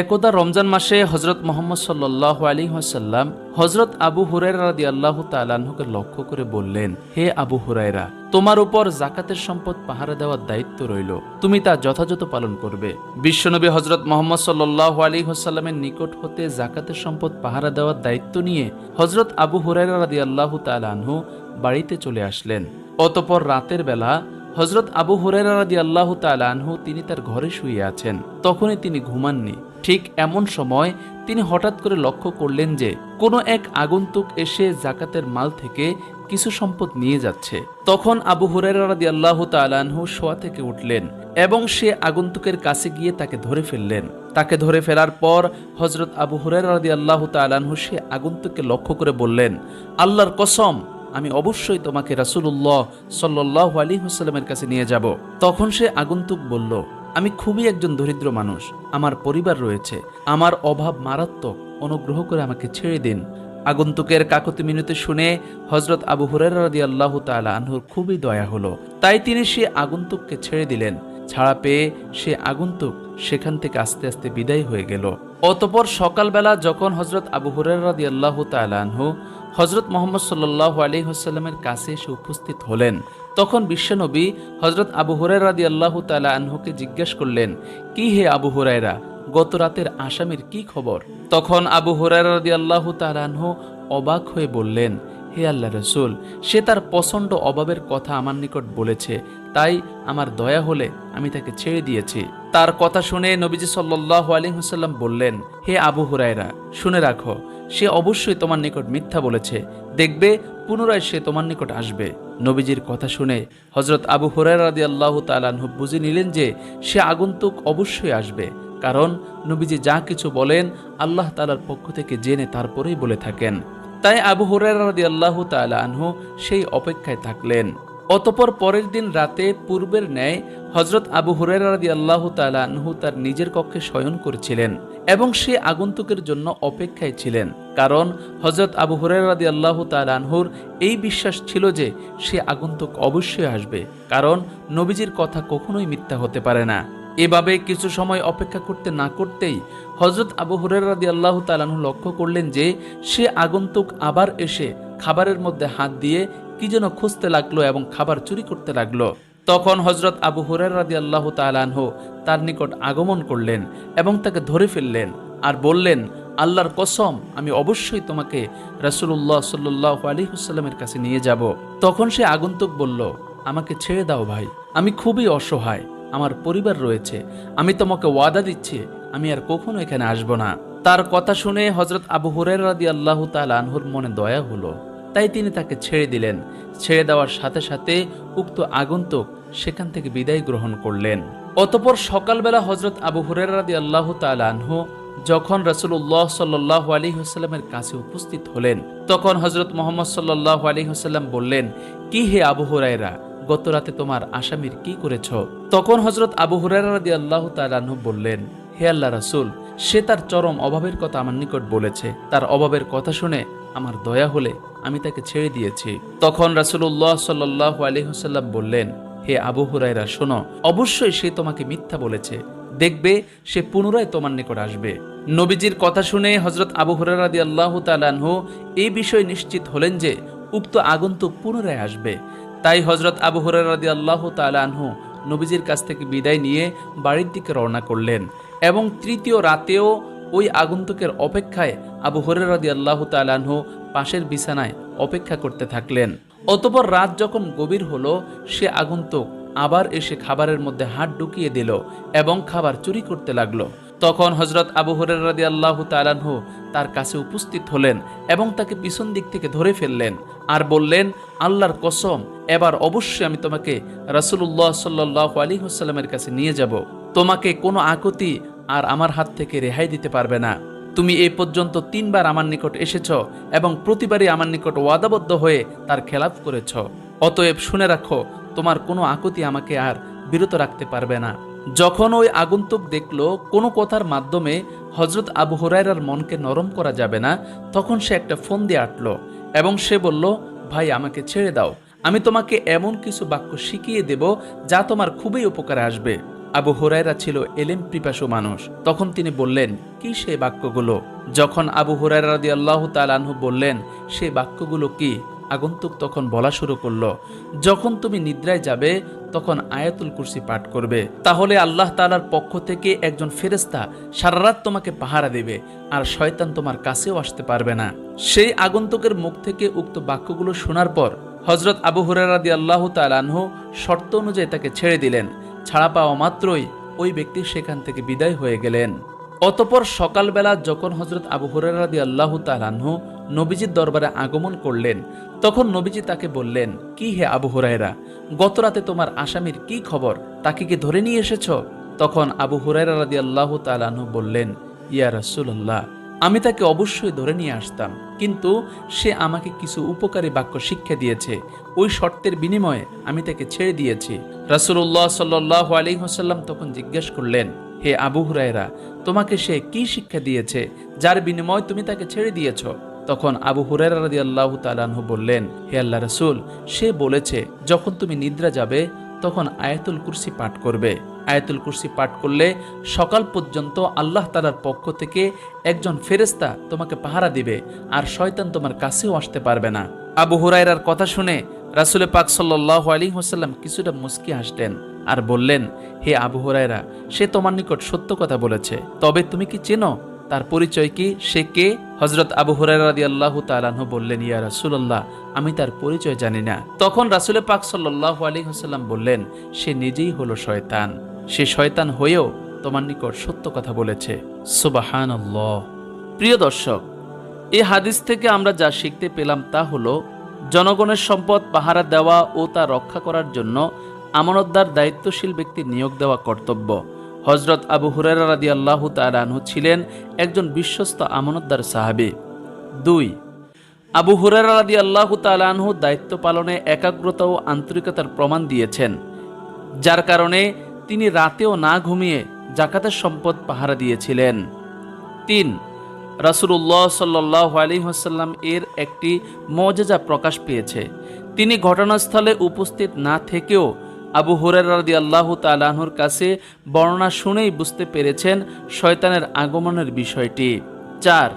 একদা রমজান মাসে হজরত মোহাম্মদ সাল্লাহ আলী হাসাল্লাম হজরত আবু হুরাইরা রাদি আল্লাহ তালাহুকে লক্ষ্য করে বললেন, হে আবু হুরাইরা তোমার উপর জাকাতের সম্পদ পাহারা দেওয়ার দায়িত্ব রইল। তুমি তা যথাযথ পালন করবে। বিশ্বনবী হজরত মোহাম্মদ সাল্লাহ আলী হাসাল্লামের নিকট হতে জাকাতের সম্পদ পাহারা দেওয়ার দায়িত্ব নিয়ে হজরত আবু হুরাইরা রাদি আল্লাহ তালাহু বাড়িতে চলে আসলেন। অতপর রাতের বেলা হজরত আবু হুরাইরা রাদি আল্লাহ তালানহু তিনি তার ঘরে শুয়ে আছেন। তখনই তিনি ঘুমাননি। ঠিক এমন সময় তিনি হঠাৎ করে লক্ষ্য করলেন যে কোনো এক আগন্তুক এসে জাকাতের মাল থেকে কিছু সম্পদ নিয়ে যাচ্ছে। তখন আবু হুরাইরা রাদি আল্লাহ তালানহু শোয়া থেকে উঠলেন এবং সে আগন্তুকের কাছে গিয়ে তাকে ধরে ফেললেন। তাকে ধরে ফেলার পর হজরত আবু হুরাইরা রাদি আল্লাহ তালানহু সে আগন্তুককে লক্ষ্য করে বললেন, আল্লাহর কসম, আমি অবশ্যই তোমাকে রাসুল্লাহ সাল্লাহ আলী হুসালামের কাছে নিয়ে যাব। তখন সে আগন্তুক বলল আমি খুবই একজন দরিদ্র মানুষ। আমার পরিবার রয়েছে। আমার অভাব মারাত্মক। অনুগ্রহ করে আমাকে ছেড়ে দিন। আগন্তুকের কাকতি মিনতি শুনে হজরত আবু হুরের আল্লাহ তালা আনহুর খুবই দয়া হলো। তাই তিনি সে আগন্তুককে ছেড়ে দিলেন। ছাড়া পেয়ে সে আগন্তুক সেখান থেকে আস্তে আস্তে বিদায় হয়ে গেল। অতপর সকালবেলা যখন হজরত আবু হুরের আল্লাহ তালাহু হজরত মোহাম্মদ সাল্লাহ আলী হাসাল্লামের কাছে এসে উপস্থিত হলেন। তখন বিশ্বনবী হজরত আবু হুরাই রাদি আল্লাহ তালা আনহুকে জিজ্ঞেস করলেন, কি হে আবু হুরাইরা গত রাতের আসামির কি খবর? তখন আবু হুরাই রাদি আল্লাহ তালানহু অবাক হয়ে বললেন, হে আল্লাহ রসুল, সে তার প্রচণ্ড অভাবের কথা আমার নিকট বলেছে, তাই আমার দয়া হলে আমি তাকে ছেড়ে দিয়েছি। তার কথা শুনে নবীজি সাল্লাহ আলী হুসাল্লাম বললেন, হে আবু হুরাইরা শুনে রাখো সে অবশ্যই তোমার নিকট মিথ্যা বলেছে। দেখবে, পুনরায় সে তোমার নিকট আসবে। নবীজির কথা শুনে হজরত আবু হুরাই রাদি আল্লাহ তালানহু বুঝে নিলেন যে সে আগন্তুক অবশ্যই আসবে। কারণ নবীজি যা কিছু বলেন আল্লাহ তালার পক্ষ থেকে জেনে তারপরেই বলে থাকেন। তাই আবু হুরাই রাদি আল্লাহ তালানহু সেই অপেক্ষায় থাকলেন। অতপর পরের দিন রাতে পূর্বের ন্যায় হজরত আবু হুরাইরা আল্লাহ তালানহু তার নিজের কক্ষে শয়ন করেছিলেন এবং সে আগন্তুকের জন্য অপেক্ষায় ছিলেন। কারণ হজরত আবু হুরাইরা রাদি আল্লাহ তালানহুর এই বিশ্বাস ছিল যে সে আগন্তুক অবশ্যই আসবে। কারণ নবীজির কথা কখনোই মিথ্যা হতে পারে না। এভাবে কিছু সময় অপেক্ষা করতে না করতেই হজরত আবু হুরের আল্লাহ তালানহু লক্ষ্য করলেন যে সে আগন্তুক আবার এসে খাবারের মধ্যে হাত দিয়ে কি যেন খুঁজতে লাগল এবং খাবার চুরি করতে লাগল। তখন হজরত আবু হুরের রাদি আল্লাহ তালানহ তার নিকট আগমন করলেন এবং তাকে ধরে ফেললেন আর বললেন, আল্লাহর কসম, আমি অবশ্যই তোমাকে রাসুল্লাহ সাল্লাহ আলী হুসাল্লামের কাছে নিয়ে যাব। তখন সে আগন্তুক বলল, আমাকে ছেড়ে দাও ভাই, আমি খুবই অসহায়, আমার পরিবার রয়েছে, আমি তোমাকে ওয়াদা দিচ্ছি, আমি আর কখনো এখানে আসব না। তার কথা শুনে হজরত আবু হুরের রাদি আল্লাহ তালানহুর মনে দয়া হলো। তাই তিনি তাকে ছেড়ে দিলেন। ছেড়ে দেওয়ার সাথে সাথে উক্ত আগন্তুক সেখান থেকে বিদায় গ্রহণ করলেন। অতপর সকালবেলা হজরত আবু হুরের রাদি আল্লাহ তালানহু যখন রসুল্লাহ সাল্লাহ আলী হাস্লামের কাছে উপস্থিত হলেন, তখন হজরত মোহাম্মদ সাল্লাহ আলী হাস্লাম বললেন, কি হে আবু হুরাইরা গত রাতে তোমার আসামির কি করেছ? তখন হজরত আবু হুরাইরা রাদি আল্লাহ তালানহু বললেন, হে আল্লাহ রাসুল, সে তার চরম অভাবের কথা আমার নিকট বলেছে। তার অভাবের কথা শুনে আমার দয়া হলে আমি তাকে ছেড়ে দিয়েছি। তখন রাসুল্লাহ সাল্লাহ আলহিহসাল্লাম বললেন, হে আবু হুরাইরা শোনো, অবশ্যই সে তোমাকে মিথ্যা বলেছে। দেখবে, সে পুনরায় তোমার নিকট আসবে। নবীজির কথা শুনে হজরত আবু হুরারাদি আল্লাহ তালানহু এই বিষয়ে নিশ্চিত হলেন যে, উক্ত আগন্তুক পুনরায় আসবে। তাই হজরত আবু হুরারাদি আল্লাহ তালানহু নবীজির কাছ থেকে বিদায় নিয়ে বাড়ির দিকে রওনা করলেন এবং তৃতীয় রাতেও ওই আগন্তুকের অপেক্ষায় আবু হরেরাদি আল্লাহ তালানহু পাশের বিছানায় অপেক্ষা করতে থাকলেন। অতপর রাত যখন গভীর হলো, সে আগন্তুক আবার এসে খাবারের মধ্যে হাত ঢুকিয়ে দিল এবং খাবার চুরি করতে লাগল। তখন হজরত আবু হরেরাদি আল্লাহ তালানহু তার কাছে উপস্থিত হলেন এবং তাকে পিছন দিক থেকে ধরে ফেললেন আর বললেন, আল্লাহর কসম, এবার অবশ্যই আমি তোমাকে রাসুল্লাহ সাল্লাহ আলী হুসাল্লামের কাছে নিয়ে যাব। তোমাকে কোনো আকুতি আর আমার হাত থেকে রেহাই দিতে পারবে না। তুমি এই পর্যন্ত তিনবার আমার নিকট এসেছ এবং প্রতিবারই আমার নিকট ওয়াদাবদ্ধ হয়ে তার খেলাপ করেছ। অতএব শুনে রাখো, তোমার কোনো আকুতি আমাকে আর বিরত রাখতে পারবে না। যখন ওই আগন্তুক দেখল কোনো কথার মাধ্যমে হজরত আবু হুরাইরার মনকে নরম করা যাবে না, তখন সে একটা ফোন দিয়ে আটলো এবং সে বলল, ভাই, আমাকে ছেড়ে দাও। আমি তোমাকে এমন কিছু বাক্য শিখিয়ে দেব যা তোমার খুবই উপকারে আসবে। আবু হুরায়রা ছিল এলেম পিপাসু মানুষ। তখন তিনি বললেন, কি সেই বাক্যগুলো? যখন আবু হুরায়রা রাদি আল্লাহ তালানহু বললেন সেই বাক্যগুলো কি? আগন্তুক তখন বলা শুরু করল, যখন তুমি নিদ্রায় যাবে, তখন আয়াতুল কুরসি পাঠ করবে। তাহলে আল্লাহ তালার পক্ষ থেকে একজন ফেরেস্তা সারা রাত তোমাকে পাহারা দেবে, আর শয়তান তোমার কাছেও আসতে পারবে না। সেই আগন্তুকের মুখ থেকে উক্ত বাক্যগুলো শোনার পর হজরত আবু হুরারাদি আল্লাহ তালানহু শর্ত অনুযায়ী তাকে ছেড়ে দিলেন। ছাড়া পাওয়া মাত্রই ওই ব্যক্তি সেখান থেকে বিদায় হয়ে গেলেন। অতপর সকালবেলা যখন হজরত আবু হুরারাদি আল্লাহ তালানহু নবীজির দরবারে আগমন করলেন, তখন নবীজি তাকে বললেন, কি হে আবু হুরায়রা, গত রাতে তোমার আসামির কি খবর? তাকে কি ধরে নিয়ে এসেছ? তখন আবু হুরায়রা রাদি আল্লাহ তালানহু বললেন, ইয়া রাসূলুল্লাহ। আমি তাকে অবশ্যই ধরে নিয়ে আসতাম, কিন্তু সে আমাকে কিছু উপকারী বাক্য শিক্ষা দিয়েছে। ওই শর্তের বিনিময়ে আমি তাকে ছেড়ে দিয়েছি। রাসূলুল্লাহ সাল্লাহ আলী হোসাল্লাম তখন জিজ্ঞেস করলেন, হে আবু হুরায়রা, তোমাকে সে কি শিক্ষা দিয়েছে, যার বিনিময় তুমি তাকে ছেড়ে দিয়েছ? তখন আবু হুরায়রা রাদি আল্লাহ বললেন, হে আল্লাহ রসুল, সে বলেছে, যখন তুমি নিদ্রা যাবে, তখন আয়াতুল কুরসি পাঠ করবে। আয়াতুল কুরসি পাঠ করলে সকাল পর্যন্ত আল্লাহ তালার পক্ষ থেকে একজন ফেরেস্তা তোমাকে পাহারা দিবে আর শয়তান তোমার কাছেও আসতে পারবে না। আবু হুরায়রার কথা শুনে রাসুলে পাক সাল্লাহ আলী হোসাল্লাম কিছুটা মুস্কি হাসলেন আর বললেন, হে আবু হুরায়রা, সে তোমার নিকট সত্য কথা বলেছে। তবে তুমি কি চেনো? তার পরিচয় কি? সে কে? হজরত আবু হুরায়রাদি আল্লাহ তালাহ বললেন, ইয়া রাসুলাল্লাহ, আমি তার পরিচয় জানি না। তখন রাসুলে পাক সাল্লাহ আলী হাসাল্লাম বললেন, সে নিজেই হলো শয়তান। সে শয়তান হয়েও তোমার নিকট সত্য কথা বলেছে। সুবাহান প্রিয় দর্শক এই হাদিস থেকে আমরা যা শিখতে পেলাম তা হলো, জনগণের সম্পদ পাহারা দেওয়া ও তা রক্ষা করার জন্য আমানতদার দায়িত্বশীল ব্যক্তি নিয়োগ দেওয়া কর্তব্য। হজরত আবু হুরারা রাদি আল্লাহ তালানহু ছিলেন একজন বিশ্বস্ত আমানতদার সাহাবি। দুই, আবু হুরারা রাদি আল্লাহ তালানহু দায়িত্ব পালনে একাগ্রতা ও আন্তরিকতার প্রমাণ দিয়েছেন, যার কারণে তিনি রাতেও না ঘুমিয়ে জাকাতের সম্পদ পাহারা দিয়েছিলেন। তিন রাসুল্লাহ সাল্লাহ আলী হাসাল্লাম এর একটি মজেজা প্রকাশ পেয়েছে। তিনি ঘটনাস্থলে উপস্থিত না থেকেও আবু হুরের রাদি আল্লাহ তালাহুর কাছে বর্ণনা শুনেই বুঝতে পেরেছেন শয়তানের আগমনের বিষয়টি। চার,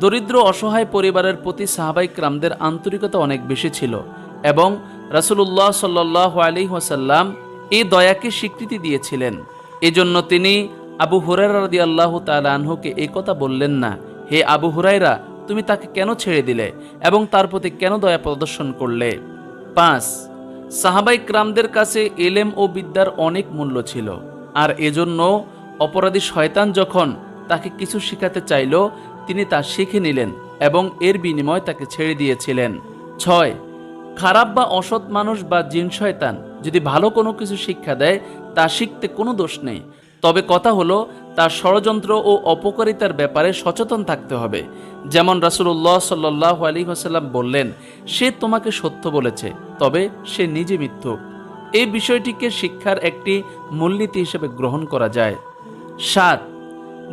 দরিদ্র অসহায় পরিবারের প্রতি সাহাবাই ক্রামদের আন্তরিকতা অনেক বেশি ছিল এবং রাসুলুল্লাহ সাল্লাহ আলী ওসাল্লাম এই দয়াকে স্বীকৃতি দিয়েছিলেন। এজন্য তিনি আবু হুরাইরা রাদি আল্লাহ তালাহুকে এই কথা বললেন না, হে আবু হুরাইরা তুমি তাকে কেন ছেড়ে দিলে এবং তার প্রতি কেন দয়া প্রদর্শন করলে? পাঁচ, সাহাবাই ক্রামদের কাছে এলেম ও বিদ্যার অনেক মূল্য ছিল, আর এজন্য অপরাধী শয়তান যখন তাকে কিছু শেখাতে চাইল, তিনি তা শিখে নিলেন এবং এর বিনিময় তাকে ছেড়ে দিয়েছিলেন। ছয়, খারাপ বা অসৎ মানুষ বা জিন শয়তান যদি ভালো কোনো কিছু শিক্ষা দেয়, তা শিখতে কোনো দোষ নেই। তবে কথা হলো, তার ষড়যন্ত্র ও অপকারিতার ব্যাপারে সচেতন থাকতে হবে। যেমন রাসুল্লাহ সাল্লাহ আলী হাসাল্লাম বললেন, সে তোমাকে সত্য বলেছে, তবে সে নিজে মিথ্যু। এই বিষয়টিকে শিক্ষার একটি মূলনীতি হিসেবে গ্রহণ করা যায়। সাত,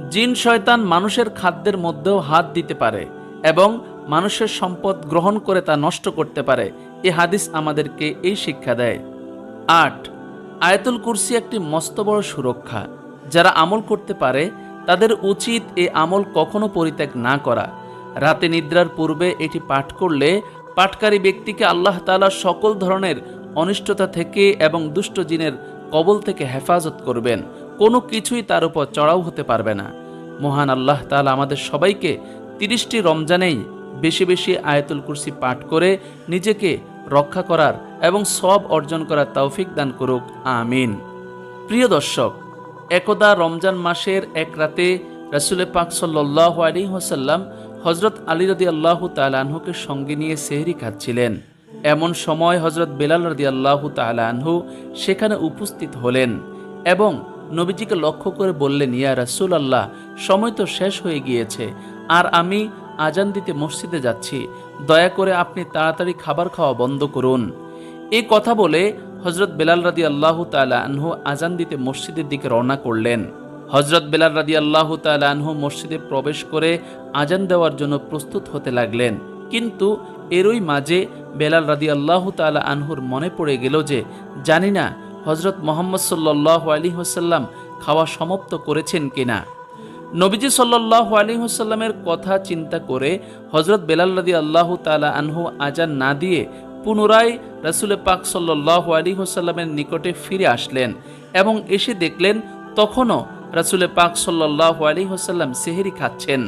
জিন শয়তান মানুষের খাদ্যের মধ্যেও হাত দিতে পারে এবং মানুষের সম্পদ গ্রহণ করে তা নষ্ট করতে পারে। এ হাদিস আমাদেরকে এই শিক্ষা দেয়। আট, আয়াতুল কুরসি একটি মস্ত বড় সুরক্ষা, যারা আমল করতে পারে, তাদের উচিত এ আমল কখনো পরিত্যাগ না করা। রাতে নিদ্রার পূর্বে এটি পাঠ করলে পাঠকারী ব্যক্তিকে আল্লাহ তাআলা সকল ধরনের অনিষ্টতা থেকে এবং দুষ্ট জিনের কবল থেকে হেফাজত করবেন। কোনো কিছুই তার উপর চড়াও হতে পারবে না। মহান আল্লাহ তালা আমাদের সবাইকে তিরিশটি রমজানেই বেশি বেশি আয়াতুল কুরসি পাঠ করে নিজেকে রক্ষা করার এবং সব অর্জন করার তৌফিক দান করুক, আমিন। প্রিয় দর্শক, একদা রমজান মাসের এক রাতে রাসুলে পাক সাল্লাহ আলী হোসাল্লাম হজরত আলী রদি আল্লাহ তালানহুকে সঙ্গে নিয়ে সেহরি খাচ্ছিলেন। এমন সময় হজরত বেলাল রদি আল্লাহ তালানহু সেখানে উপস্থিত হলেন এবং নবীজিকে লক্ষ্য করে বললেন, ইয়া রাসুল আল্লাহ সময় তো শেষ হয়ে গিয়েছে, আর আমি আজান দিতে মসজিদে যাচ্ছি। দয়া করে আপনি তাড়াতাড়ি খাবার খাওয়া বন্ধ করুন। এই কথা বলে হজরত বেলাল রাদি আল্লাহ আনহু আজান দিতে মসজিদের দিকে রওনা করলেন। হজরত বেলাল রাদি আল্লাহ আনহু মসজিদে প্রবেশ করে আজান দেওয়ার জন্য প্রস্তুত হতে লাগলেন। কিন্তু এরই মাঝে বেলাল রাদি আল্লাহ তালা আনহুর মনে পড়ে গেল যে, জানি না হজরত মোহাম্মদ সাল্লাহ আলী হোসাল্লাম খাওয়া সমাপ্ত করেছেন কিনা। নবীজি সাল্লাহ আলী হোসাল্লামের কথা চিন্তা করে হজরত বেলাল্লাদি আল্লাহ তালা আনহু আজান না দিয়ে পুনরায় রাসুল পাক সাল্লাহ আলী হোসাল্লামের নিকটে ফিরে আসলেন এবং এসে দেখলেন তখনও রাসুল পাক সাল্লাহ আলী হোসাল্লাম সেহেরি খাচ্ছেন।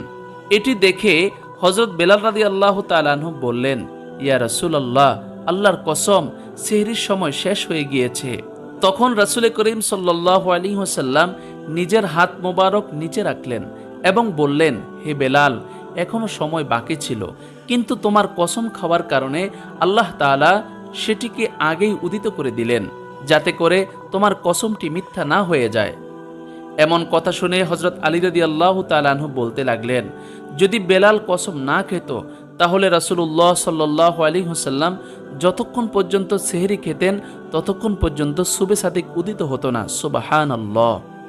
এটি দেখে হজরত বেলাল রাদি আল্লাহ তালানহু বললেন, ইয়া রাসুল আল্লাহ আল্লাহর কসম, সেহরির সময় শেষ হয়ে গিয়েছে। তখন রাসুল করিম সাল্লাহ আলী হোসাল্লাম নিজের হাত মোবারক নিচে রাখলেন এবং বললেন, হে বেলাল এখনও সময় বাকি ছিল। কিন্তু তোমার কসম খাওয়ার কারণে আল্লাহ তাআলা সেটিকে আগেই উদিত করে দিলেন, যাতে করে তোমার কসমটি মিথ্যা না হয়ে যায়। এমন কথা শুনে হজরত আলী রদি আল্লাহ তালানহু বলতে লাগলেন, যদি বেলাল কসম না খেত, তাহলে রাসুল্লাহ সাল্লাহ আলী হুসাল্লাম যতক্ষণ পর্যন্ত সেহেরি খেতেন, ততক্ষণ পর্যন্ত সুবে সাদিক উদিত হতো না। সুবাহান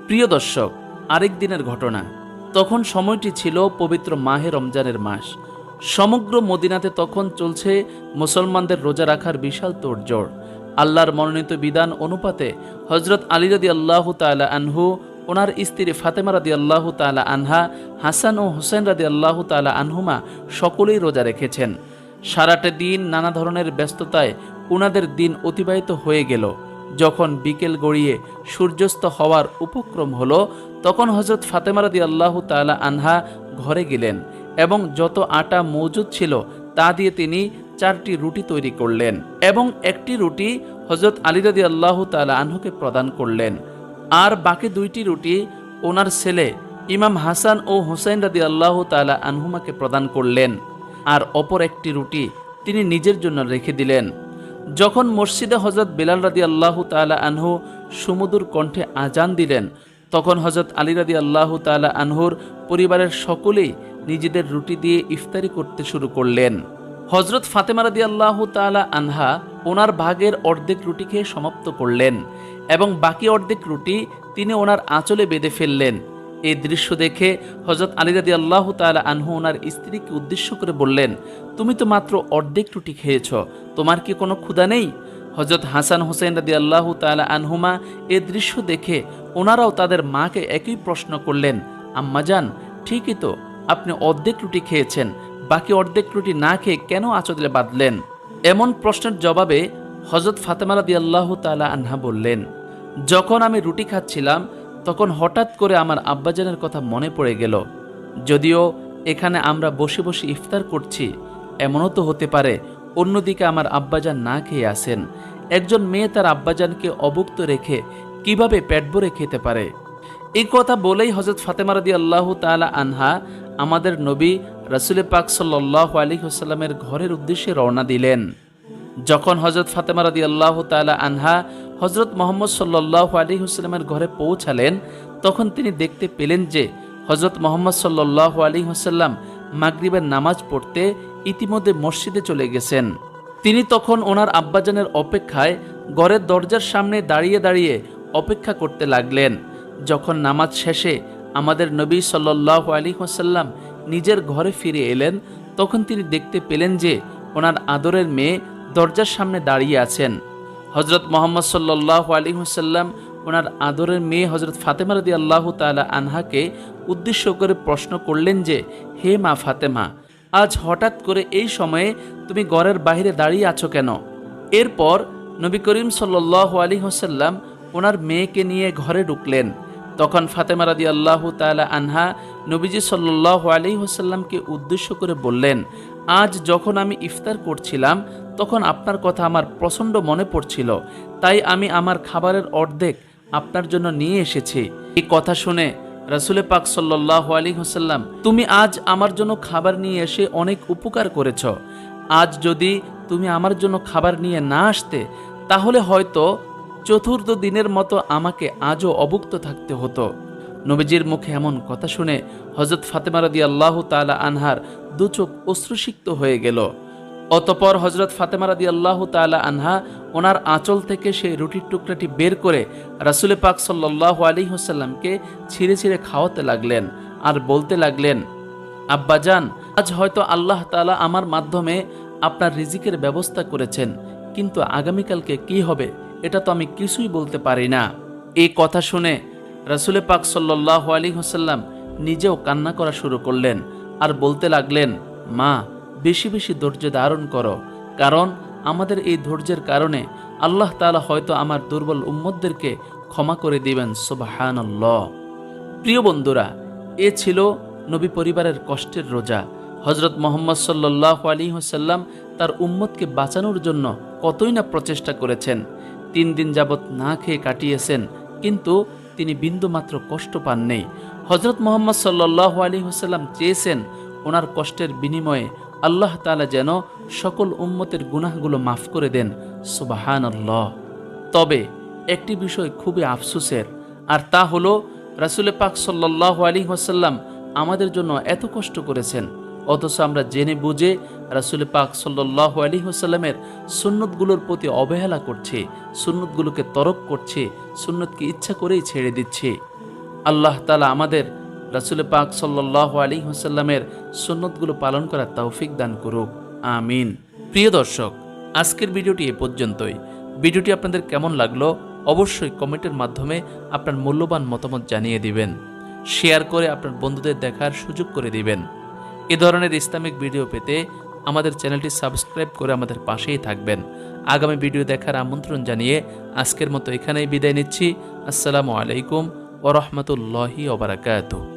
প্রিয় দর্শক, আরেক দিনের ঘটনা। তখন সময়টি ছিল পবিত্র মাহে রমজানের মাস। সমগ্র মদিনাতে তখন চলছে মুসলমানদের রোজা রাখার বিশাল তোড়জোড়। আল্লাহর মনোনীত বিধান অনুপাতে হজরত আলী রদি আল্লাহ তালা আনহু, ওনার স্ত্রী ফাতেমা রাদি আল্লাহ তালা আনহা, হাসান ও হোসেন রাদি আল্লাহ তালা আনহুমা সকলেই রোজা রেখেছেন। সারাটা দিন নানা ধরনের ব্যস্ততায় ওনাদের দিন অতিবাহিত হয়ে গেল। যখন বিকেল গড়িয়ে সূর্যাস্ত হওয়ার উপক্রম হলো তখন হজরত ফাতেমা রাদি আল্লাহ তালা আনহা ঘরে গেলেন এবং যত আটা মজুদ ছিল তা দিয়ে তিনি চারটি রুটি তৈরি করলেন এবং একটি রুটি হজরত আলী রাদি আল্লাহ তালা আনহুকে প্রদান করলেন। আর বাকি দুইটি রুটি ওনার ছেলে ইমাম হাসান ও হুসাইন রাদি আল্লাহ তালা আনহুমাকে প্রদান করলেন। আর অপর একটি রুটি তিনি নিজের জন্য রেখে দিলেন। যখন মসজিদে হজরত বেলাল রাদি আল্লাহ তালা আনহু সুমধুর কণ্ঠে আজান দিলেন তখন হজরত আলী রাদি আল্লাহ তালা আনহুর পরিবারের সকলেই নিজেদের রুটি দিয়ে ইফতারি করতে শুরু করলেন। হজরত ফাতেমা রাদি আল্লাহ তালা আনহা ওনার ভাগের অর্ধেক রুটি খেয়ে সমাপ্ত করলেন এবং বাকি অর্ধেক রুটি তিনি ওনার আঁচলে বেঁধে ফেললেন। এই দৃশ্য দেখে হজরত আলী রাদি আল্লাহ তালা আনহু ওনার স্ত্রীকে উদ্দেশ্য করে বললেন, তুমি তো মাত্র অর্ধেক রুটি খেয়েছ, তোমার কি কোনো ক্ষুধা নেই? হজরত হাসান হোসেন রাদি আল্লাহ তালা আনহুমা এ দৃশ্য দেখে ওনারাও তাদের মাকে একই প্রশ্ন করলেন আম্মাজান ঠিকই তো, আপনি অর্ধেক রুটি খেয়েছেন, বাকি অর্ধেক রুটি না খেয়ে কেন আচলে বাঁধলেন? এমন প্রশ্নের জবাবে হজরত ফাতেমা রাদি আল্লাহ তালা আনহা বললেন, যখন আমি রুটি খাচ্ছিলাম, তখন হঠাৎ করে আমার আব্বাজানের কথা মনে পড়ে গেল। যদিও এখানে আমরা বসে বসে ইফতার করছি, এমনও তো হতে পারে অন্যদিকে আমার আব্বাজান না খেয়ে আসেন একজন মেয়ে তার আব্বাজানকে অবুক্ত রেখে কীভাবে পেট ভরে খেতে পারে? এই কথা বলেই হজরত ফাতেমা রাদি আল্লাহ তালা আনহা আমাদের নবী রাসুল পাক সাল্লাহ আলী হোসাল্লামের ঘরের উদ্দেশ্যে রওনা দিলেন। যখন হজরত ফাতেমা রাদি আল্লাহ তালা আনহা হজরত মোহাম্মদ সাল্লাহ আলী হুসলামের ঘরে পৌঁছালেন, তখন তিনি দেখতে পেলেন যে হজরত মোহাম্মদ সাল্লাহ আলী হুসাল্লাম মাগরিবের নামাজ পড়তে ইতিমধ্যে মসজিদে চলে গেছেন। তিনি তখন ওনার আব্বাজানের অপেক্ষায় ঘরের দরজার সামনে দাঁড়িয়ে দাঁড়িয়ে অপেক্ষা করতে লাগলেন। যখন নামাজ শেষে আমাদের নবী সাল্লাহ আলী হোসাল্লাম নিজের ঘরে ফিরে এলেন, তখন তিনি দেখতে পেলেন যে ওনার আদরের মেয়ে দরজার সামনে দাঁড়িয়ে আছেন। হজরত মোহাম্মদ সাল্লাহ আলী হুসাল্লাম ওনার আদরের মেয়ে হজরত ফাতেমা রদি আল্লাহ তালা আনহাকে উদ্দেশ্য করে প্রশ্ন করলেন যে, হে মা ফাতেমা আজ হঠাৎ করে এই সময়ে তুমি ঘরের বাইরে দাঁড়িয়ে আছো কেন? এরপর নবী করিম সাল্লাহ আলী হোসাল্লাম ওনার মেয়েকে নিয়ে ঘরে ঢুকলেন। তখন ফাতেমা রাদি আল্লাহ তালা আনহা নবীজি সাল্লাহ আলী হোসাল্লামকে উদ্দেশ্য করে বললেন, আজ যখন আমি ইফতার করছিলাম, তখন আপনার কথা আমার প্রচণ্ড মনে পড়ছিল। তাই আমি আমার খাবারের অর্ধেক আপনার জন্য নিয়ে এসেছি। এই কথা শুনে রাসুলে পাক সাল্লাহ আলী হোসাল্লাম তুমি আজ আমার জন্য খাবার নিয়ে এসে অনেক উপকার করেছ। আজ যদি তুমি আমার জন্য খাবার নিয়ে না আসতে, তাহলে হয়তো চতুর্থ দিনের মতো আমাকে আজও অভুক্ত থাকতে হতো। নবীজির মুখে এমন কথা শুনে হজরত ফাতেমা রদি আল্লাহ তালা আনহার দু চোখ অশ্রুসিক্ত হয়ে গেল। অতপর হজরত ফাতেমা রাদি আল্লাহ তালা আনহা ওনার আঁচল থেকে সেই রুটির টুকরাটি বের করে রাসুলে পাক সাল্লাহ আলী হোসাল্লামকে ছিঁড়ে ছিঁড়ে খাওয়াতে লাগলেন আর বলতে লাগলেন আব্বাজান আজ হয়তো আল্লাহ তালা আমার মাধ্যমে আপনার রিজিকের ব্যবস্থা করেছেন, কিন্তু আগামীকালকে কি হবে এটা তো আমি কিছুই বলতে পারি না। এই কথা শুনে রাসুলে পাক সাল্লাহ আলী হোসাল্লাম নিজেও কান্না করা শুরু করলেন আর বলতে লাগলেন, মা বেশি বেশি ধৈর্য ধারণ করো। কারণ আমাদের এই ধৈর্যের কারণে আল্লাহ তাআলা হয়তো আমার দুর্বল উম্মতদেরকে ক্ষমা করে দিবেন। সুবাহান প্রিয় বন্ধুরা, এ ছিল নবী পরিবারের কষ্টের রোজা। হজরত মোহাম্মদ সাল্লাহ আলী হোসাল্লাম তার উম্মতকে বাঁচানোর জন্য কতই না প্রচেষ্টা করেছেন। তিন দিন যাবৎ না খেয়ে কাটিয়েছেন, কিন্তু তিনি বিন্দুমাত্র কষ্ট পাননি। হজরত মোহাম্মদ সাল্লাহ আলী হোসাল্লাম চেয়েছেন ওনার কষ্টের বিনিময়ে আল্লাহ তালা যেন সকল উম্মতের গুনাহগুলো মাফ করে দেন সুবাহান তবে একটি বিষয় খুবই আফসোসের, আর তা হলো, রাসুলে পাক সাল্লাহ আলী ওয়াসাল্লাম আমাদের জন্য এত কষ্ট করেছেন, অথচ আমরা জেনে বুঝে রাসুল পাক সাল্লাহ আলী হোসাল্লামের সুন্নতগুলোর প্রতি অবহেলা করছে, সুন্নতগুলোকে তরক করছে, সুন্নতকে ইচ্ছা করেই ছেড়ে দিচ্ছে। আল্লাহ তালা আমাদের রাসুল পাক সাল্লাহ আলী হোসাল্লামের সুন্নতগুলো পালন করার তৌফিক দান করুক। আমিন। প্রিয় দর্শক, আজকের ভিডিওটি এ পর্যন্তই। ভিডিওটি আপনাদের কেমন লাগল অবশ্যই কমেন্টের মাধ্যমে আপনার মূল্যবান মতামত জানিয়ে দিবেন। শেয়ার করে আপনার বন্ধুদের দেখার সুযোগ করে দিবেন। এ ধরনের ইসলামিক ভিডিও পেতে আমাদের চ্যানেলটি সাবস্ক্রাইব করে আমাদের পাশেই থাকবেন। আগামী ভিডিও দেখার আমন্ত্রণ জানিয়ে আজকের মতো এখানেই বিদায় নিচ্ছি। আসসালামু আলাইকুম ওরহমতুল্লাহি ওবরাকাতুহ